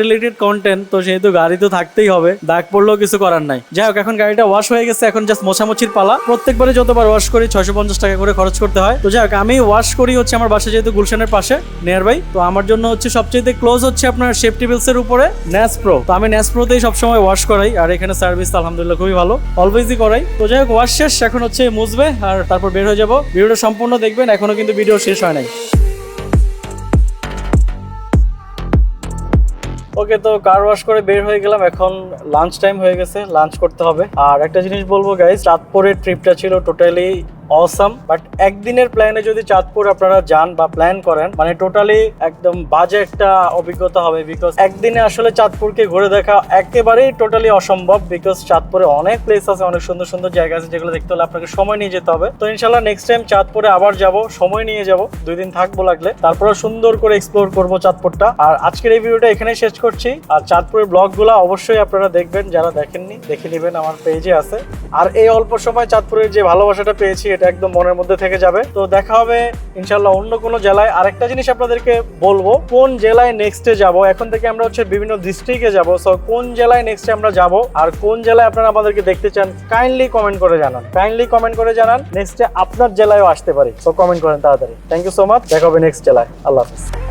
Related content তো সেহেতু গাড়ি তো থাকতেই হবে। দাগ পড়লেও কিছু করার নাই। যাই হোক, এখন গাড়িটা ওয়াশ হয়ে গেছে, এখন জাস্ট মোছামুছির পালা। প্রত্যেকবারে যতবার ওয়াশ করি, ছয়শো পঞ্চাশ টাকা করে খরচ করতে হয়। তো যাই হোক, আমি ওয়াশ করি হচ্ছে আমার বাসা যেহেতু গুলশানের পাশে নিয়ার বাই তো আমার জন্য হচ্ছে সবচেয়ে ক্লোজ হচ্ছে আপনার সেফটি বিলস এর উপরে ন্যাস প্রো তো আমি ন্যাস প্রোতেই সবসময় ওয়াশ করাই, আর এখানে সার্ভিস আলহামদুলিল্লাহ খুবই ভালো। অলওয়েজই করাই। তো যাই হোক ওয়াশ শেষ, এখন হচ্ছে মুছবে, আর তারপর বের হয়ে যাব। ভিডিওটা সম্পূর্ণ দেখবেন, এখনও কিন্তু ভিডিও শেষ হয় নাই। ওকে তো কার ওয়াশ করে বের হয়ে গেলাম, এখন লাঞ্চ টাইম হয়ে গেছে লাঞ্চ করতে হবে। আর একটা জিনিস বলব গাইজ রাতপুরের ট্রিপটা ছিল টোটালি অসাম বাট একদিনের প্ল্যানে যদি চাঁদপুর আপনারা যান বা প্ল্যান করেন মানে টোটালি একদম বাজে একটা অভিজ্ঞতা হবে বিকজ একদিনে আসলে চাঁদপুরকে ঘুরে দেখা একেবারেই টোটালি অসম্ভব বিকজ চাঁদপুরে অনেক প্লেস আছে, অনেক সুন্দর সুন্দর জায়গা আছে যেগুলো দেখতে হলে আপনাকে সময় নিয়ে যেতে হবে। তো ইনশাল্লাহ নেক্সট টাইম চাঁদপুরে আবার যাব, সময় নিয়ে যাব, দুই দিন থাকব লাগলে। তারপরে সুন্দর করে এক্সপ্লোর করব চাঁদপুরটা। আর আজকের এই ভিডিওটা এখানেই শেষ করছি। আর চাঁদপুরের ব্লগগুলো অবশ্যই আপনারা দেখবেন, যারা দেখেননি, দেখে নেবেন, আমার পেজে আছে। আর এই অল্প সময় চাঁদপুরের যে ভালোবাসাটা পেয়েছি, এটা একদম মনের মধ্যে থেকে যাবে। তো দেখা হবে ইনশাল্লাহ অন্য কোনো জেলায়। আরেকটা জিনিস আপনাদেরকে বলব, কোন জেলায় নেক্সটে যাব? এখন থেকে আমরা হচ্ছে বিভিন্ন ডিস্ট্রিক্টে যাব। সো কোন জেলায় নেক্সটে আমরা যাব? আর কোন জেলায় আপনারা আমাদেরকে দেখতে চান কাইন্ডলি কমেন্ট করে জানান। কাইন্ডলি কমেন্ট করে জানান নেক্সটে আপনার জেলায়ও আসতে পারি। সো কমেন্ট করেন তাড়াতাড়ি। থ্যাংক ইউ সো মাচ দেখা হবে নেক্সট জেলায়। আল্লাহ হাফিজ।